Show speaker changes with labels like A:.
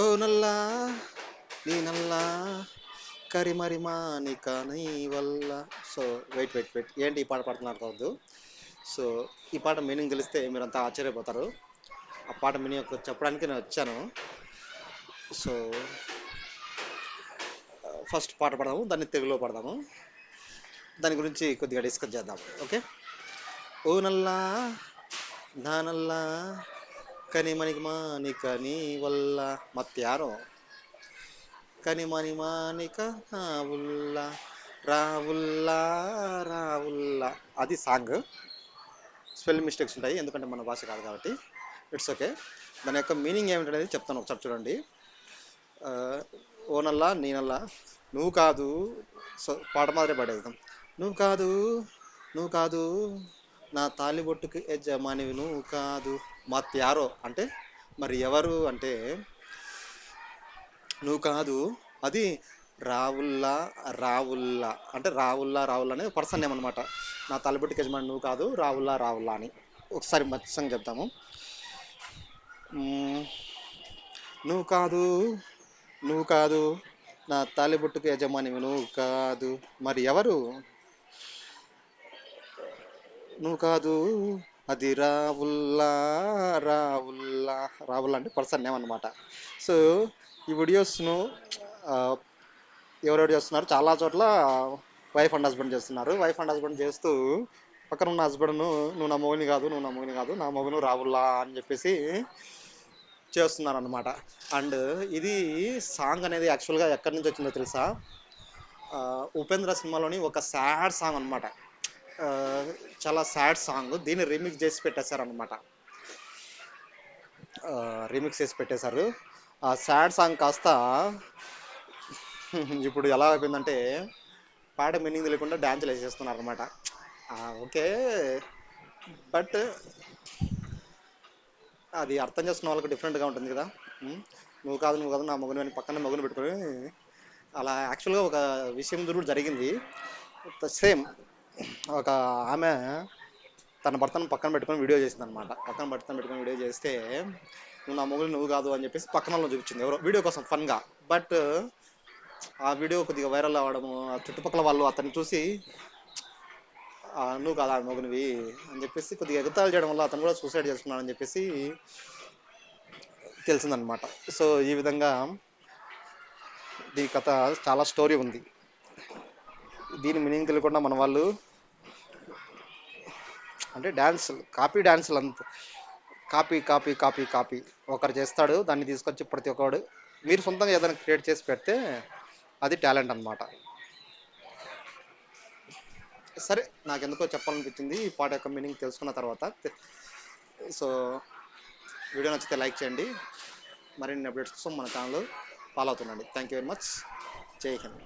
A: ఓ నల్లా నీ నల్లా కరిమరి మానిక నీ వల్ల. సో వెయిట్ వెయిట్ వెయిట్ ఏంటి ఈ పాట పాడుతున్నారు కావద్దు సో ఈ పాట మీనింగ్ తెలిస్తే మీరంతా ఆశ్చర్యపోతారు. ఆ పాట మీనింగ్ చెప్పడానికి నేను వచ్చాను. సో ఫస్ట్ పాట పడదాము దాన్ని తెలుగులో పడదాము. దాని గురించి కొద్దిగా డిస్కస్ చేద్దాం ఓకే? ఓ నల్లా నా నల్లా కని మణికి మానిక నీ వల్ల మత్యారో కని మణి మానిక రావుల్లా రావుల్లా రావుల్లా. అది సాంగ్. స్పెల్ మిస్టేక్స్ ఉంటాయి ఎందుకంటే మన భాష కాదు కాబట్టి. ఇట్స్ ఓకే దాని యొక్క మీనింగ్ ఏమిటనేది చెప్తాను ఒకసారి చూడండి. ఓనల్లా నేనల్లా. నువ్వు కాదు. సో పాట మాదిరే పాడేద్దాం. నువ్వు కాదు నువ్వు కాదు. నా తాలిబొట్టుకు యజమానివి నువ్వు కాదు. మా త్యారో అంటే మరి ఎవరు అంటే నువ్వు కాదు. అది రావుల్లా రావుల్లా. అంటే రావుల్లా రావుల్లా అనే పర్సన్ నేమ్ అనమాట నా తలబొట్టుకి యజమాని నువ్వు కాదు రావుల్లా రావుల్లా అని. ఒకసారి మత్స్యంగా చెప్తాము నువ్వు కాదు నువ్వు కాదు. నా తాలిబొట్టుకు యజమాని నువ్వు కాదు. మరి ఎవరు? నువ్వు కాదు. అది రావుల్లా రావుల్లా. రావుల్లా అంటే పర్సన్ నేమ్ అనమాట సో ఈ వీడియోస్ను ఎవరెవరు చేస్తున్నారు? చాలా చోట్ల వైఫ్ అండ్ హస్బెండ్ చేస్తున్నారు. వైఫ్ అండ్ హస్బెండ్ చేస్తూ పక్కన ఉన్న హస్బెండ్ను నువ్వు నా మొగుని కాదు నువ్వు నా మొగుని కాదు నా మొగును రావుల్లా అని చెప్పేసి చేస్తున్నారు అనమాట అండ్ ఇది సాంగ్ అనేది యాక్చువల్గా ఎక్కడి నుంచి వచ్చిందో తెలుసా? ఉపేంద్ర సినిమాలోని ఒక సాడ్ సాంగ్ అనమాట చాలా సాడ్ సాంగ్. దీన్ని రీమిక్స్ చేసి పెట్టేశారు అనమాట రీమిక్స్ చేసి పెట్టేశారు. ఆ సాడ్ సాంగ్ కాస్త ఇప్పుడు ఎలా అయిపోయిందంటే పాట మీనింగ్ లేకుండా డ్యాన్సులు వేసేస్తున్నారు అనమాట ఓకే. బట్ అది అర్థం చేసుకున్న వాళ్ళకి డిఫరెంట్గా ఉంటుంది కదా. నువ్వు కాదు నువ్వు కాదు నా మగుని అని పక్కన మగుని పెట్టుకొని. అలా యాక్చువల్గా ఒక విషయం కూడా జరిగింది. సేమ్. ఒక ఆమె తన భర్తను పక్కన పెట్టుకొని వీడియో చేసింది అనమాట పక్కన భర్తను పెట్టుకొని వీడియో చేస్తే నువ్వు నా మొగుడు నువ్వు కాదు అని చెప్పేసి పక్కన వాళ్ళని చూపించింది ఎవరో. వీడియో కోసం ఫన్గా. బట్ ఆ వీడియో కొద్దిగా వైరల్ అవ్వడము ఆ చుట్టుపక్కల వాళ్ళు అతన్ని చూసి "ఆ, నువ్వు ఆ మొగునివి అని చెప్పేసి కొద్దిగా ఎగతాళి చేయడం వల్ల అతను కూడా సూసైడ్ చేసుకున్నాడు అని చెప్పేసి తెలిసిందనమాట సో ఈ విధంగా దీని కథ చాలా స్టోరీ ఉంది. దీని మీనింగ్ తెలియకుండా మన వాళ్ళు అంటే డ్యాన్స్ కాపీ డ్యాన్సులు అంత కాపీ కాపీ కాపీ కాపీ. ఒకరు చేస్తాడు దాన్ని తీసుకొచ్చి ప్రతి ఒక్కడు. మీరు సొంతంగా ఏదైనా క్రియేట్ చేసి పెడితే అది టాలెంట్ అనమాట సరే నాకు ఎందుకో చెప్పాలనిపించింది. ఈ పాట యొక్క మీనింగ్ తెలుసుకున్న తర్వాత సో వీడియో నచ్చితే లైక్ చేయండి. మరిన్ని అప్డేట్స్ కోసం మన ఛానల్ ఫాలో అవుతుండండి. థ్యాంక్ యూ వెరీ మచ్ జై హింద్.